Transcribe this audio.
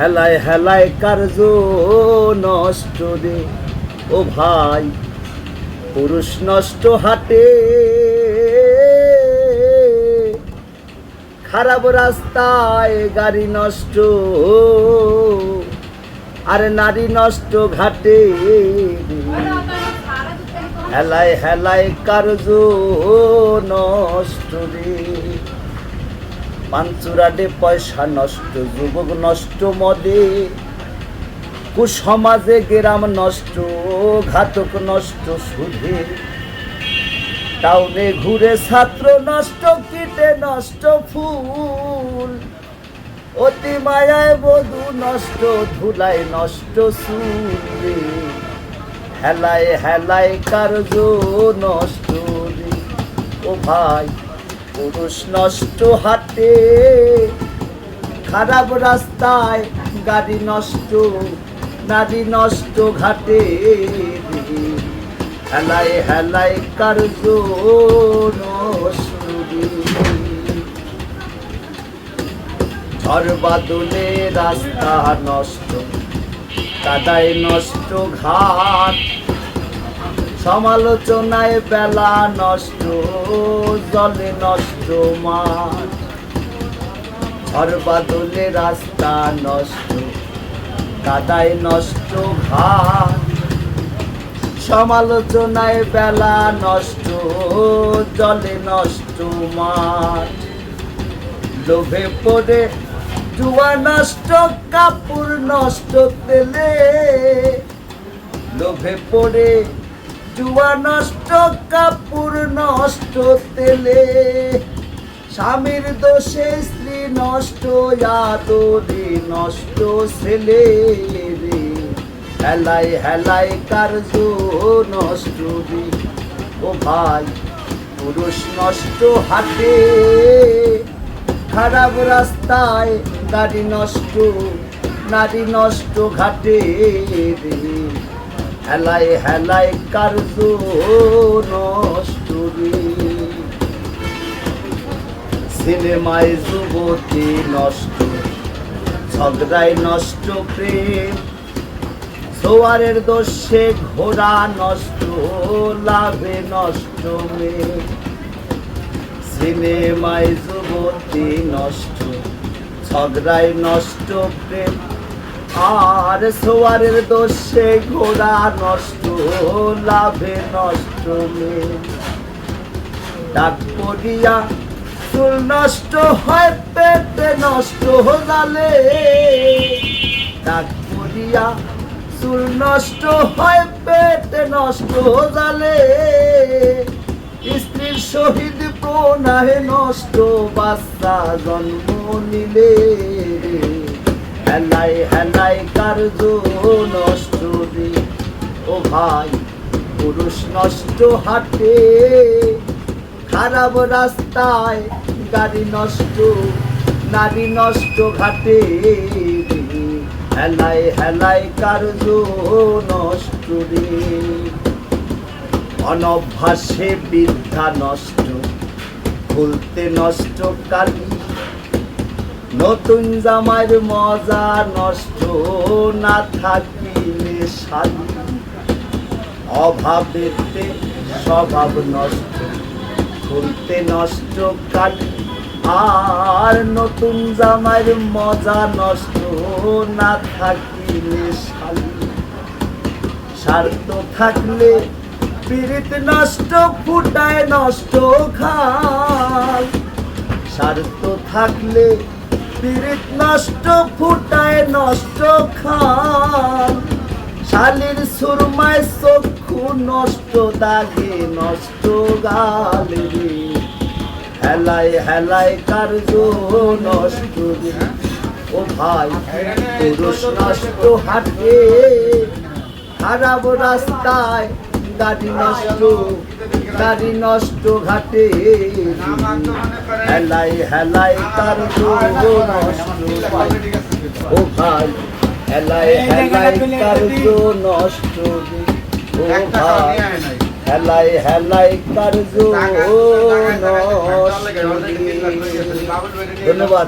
হেলায় হেলায় কার্য নষ্ট রে ও ভাই, পুরুষ নষ্ট হাটে। খারাপ রাস্তায় গাড়ি নষ্ট। আর নারী নষ্ট ঘাটে। হেলায় হেলায় কার্য নষ্ট রে পাঞ্চুরাডে পয়সা নষ্ট, যুবক নষ্ট মদে। কুসমাজে গেরাম নষ্ট, ঘাতক নষ্ট সুধে টাউনে ঘুরে ছাত্র নষ্ট, কিটে নষ্ট ফুল। অতি মায়ায় বধু নষ্ট, ধুলায় নষ্ট সুরে হেলায় হেলায় কার্য নষ্ট ও ভাই পুরুষ নষ্ট হাতে, খারাপ রাস্তায় গাড়ি নষ্ট, নারী নষ্ট ঘাটে হেলায় হেলায় কার্য নষ্ট রে। ঝড় বাদলে রাস্তা নষ্ট, কাদায় নষ্ট ঘাট সমালোচনায় বেলা নষ্ট, জলে নষ্ট মাঠ। ঝড় বাদলে রাস্তা নষ্ট, কাদায় নষ্ট ঘাট। সমালোচনায় বেলা নষ্ট, জলে নষ্ট মাঠ। লোভে পড়ে জুয়া নষ্ট, কাপড় নষ্ট তেলে। লোভে পড়ে জুয়া নষ্ট, কাপড় নষ্ট, তেলে। স্বামীর দোষে স্ত্রী নষ্ট, আদরে নষ্ট, ছেলে রে। হেলাই হেলাই, কার্য নষ্ট রে। ও ভাই, পুরুষ নষ্ট হাতে। খারাপ রাস্তায় গাড়ি নষ্ট, নারী নষ্ট ঘাটে রে। হেলায় হেলায় কার্য নষ্ট সিনেমায় যুবতী নষ্ট, ঝগড়ায় নষ্ট প্রেম। সোয়ারের দোষে ঘোড়া নষ্ট, লাভে নষ্ট মেয়ে। সিনেমায় যুবতী নষ্ট, ঝগড়ায় নষ্ট প্রেম। আর সোয়ারের দোষে ঘোড়া নষ্ট, লাভে নষ্ট ডাক পড়িয়া চুল নষ্ট হয়, পেটে নষ্ট হলালে। ডাক পড়িয়া চুল নষ্ট হয়, পেটে নষ্ট হলালে। স্ত্রীর শহীদ প্রণাহে নষ্ট, বাচ্চা জন্ম নিলে। হেলাই হেলাই কার্য নষ্ট রে ও ভাই, পুরুষ নষ্ট হাটে, খারাপ রাস্তায় গাড়ি নষ্ট, নারী নষ্ট ঘাটে হেলাই হেলাই কার্য নষ্ট রে অনভ্যাসে বিদ্যা নষ্ট খুলতে নষ্ট কালি নতুন জামার মজা নষ্ট না থাকিলে শালি অভাবেতে স্বভাব নষ্ট, খুলতে নষ্ট কালি আর নতুন জামার মজা নষ্ট না থাকিলে শালি স্বার্থ থাকলে পীড়িত নষ্ট, ফুটায় নষ্ট খাল স্বার্থ থাকলে পীড়িত নষ্ট, ফুটায় নষ্ট খান শালির সুরমায় চক্ষু নষ্ট, দাগে নষ্ট গাল রে। হেলায় হেলায় কার্য নষ্ট ও ভাই, পুরুষ নষ্ট হাটে, খারাপ রাস্তায় গাড়ি নষ্ট। গাড়ি নষ্ট ঘাটে। হেলাই হেলাই তার ও ভাই, হেলাই হেলাই তার নষ্ট। ও ভাই, হেলাই হেলাই কার্য নষ্ট। ধন্যবাদ